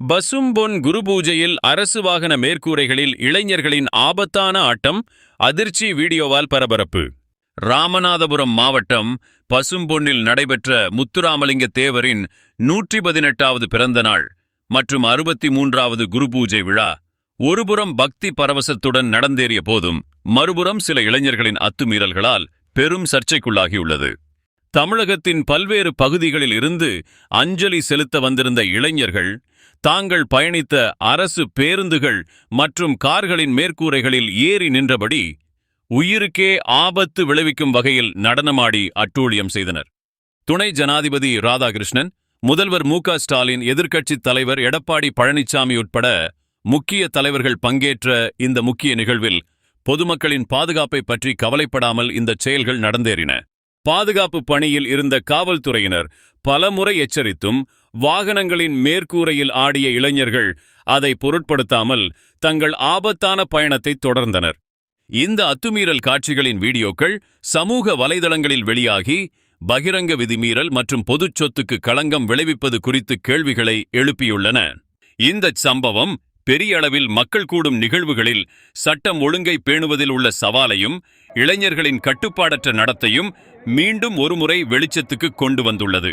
பசும்பொன் குரு பூஜையில் அரசு வாகன மேற்கூரைகளில் இளைஞர்களின் ஆபத்தான ஆட்டம் அதிர்ச்சி வீடியோவால் பரபரப்பு. ராமநாதபுரம் மாவட்டம் பசும்பொன்னில் நடைபெற்ற முத்துராமலிங்க தேவரின் நூற்றி பதினெட்டாவது பிறந்த நாள் மற்றும் அறுபத்தி மூன்றாவது குரு பூஜை விழா ஒருபுறம் பக்தி பரவசத்துடன் நடந்தேறிய போதும் மறுபுறம் சில இளைஞர்களின் அத்துமீறல்களால் பெரும் சர்ச்சைக்குள்ளாகியுள்ளது. தமிழகத்தின் பல்வேறு பகுதிகளில் இருந்து அஞ்சலி செலுத்த வந்திருந்த இளைஞர்கள் தாங்கள் பயணித்த அரசு பேருந்துகள் மற்றும் கார்களின் மேற்கூரைகளில் ஏறி நின்றபடி உயிருக்கே ஆபத்து விளைவிக்கும் வகையில் நடனமாடி அட்டூழியம் செய்தனர். துணை ஜனாதிபதி ராதாகிருஷ்ணன் முதல்வர் மு க ஸ்டாலின் எதிர்க்கட்சித் தலைவர் எடப்பாடி பழனிசாமி உட்பட முக்கிய தலைவர்கள் பங்கேற்ற இந்த முக்கிய நிகழ்வில் பொதுமக்களின் பாதுகாப்பை பற்றி கவலைப்படாமல் இந்த செயல்கள் நடந்தேறின. பாதுகாப்பு பணியில் இருந்த காவல்துறையினர் பலமுறை எச்சரித்தும் வாகனங்களின் மேற்கூரையில் ஆடிய இளைஞர்கள் அதை பொருட்படுத்தாமல் தங்கள் ஆபத்தான பயணத்தை தொடர்ந்தனர். இந்த அத்துமீறல் காட்சிகளின் வீடியோக்கள் சமூக வலைதளங்களில் வெளியாகி பகிரங்க விதிமீறல் மற்றும் பொதுச் சொத்துக்கு களங்கம் விளைவிப்பது குறித்து கேள்விகளை எழுப்பியுள்ளன. இந்தச் சம்பவம் பெரிய அளவில் மக்கள் கூடும் நிகழ்வுகளில் சட்டம் ஒழுங்கை பேணுவதில் உள்ள சவாலையும் இளைஞர்களின் கட்டுப்பாடற்ற நடத்தையும் மீண்டும் ஒருமுறை வெளிச்சத்துக்கு கொண்டு வந்துள்ளது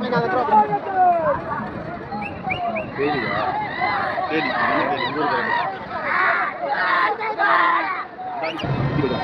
எடுத்து பாட்டுங்க பேரியா பேரி ஊருக்கு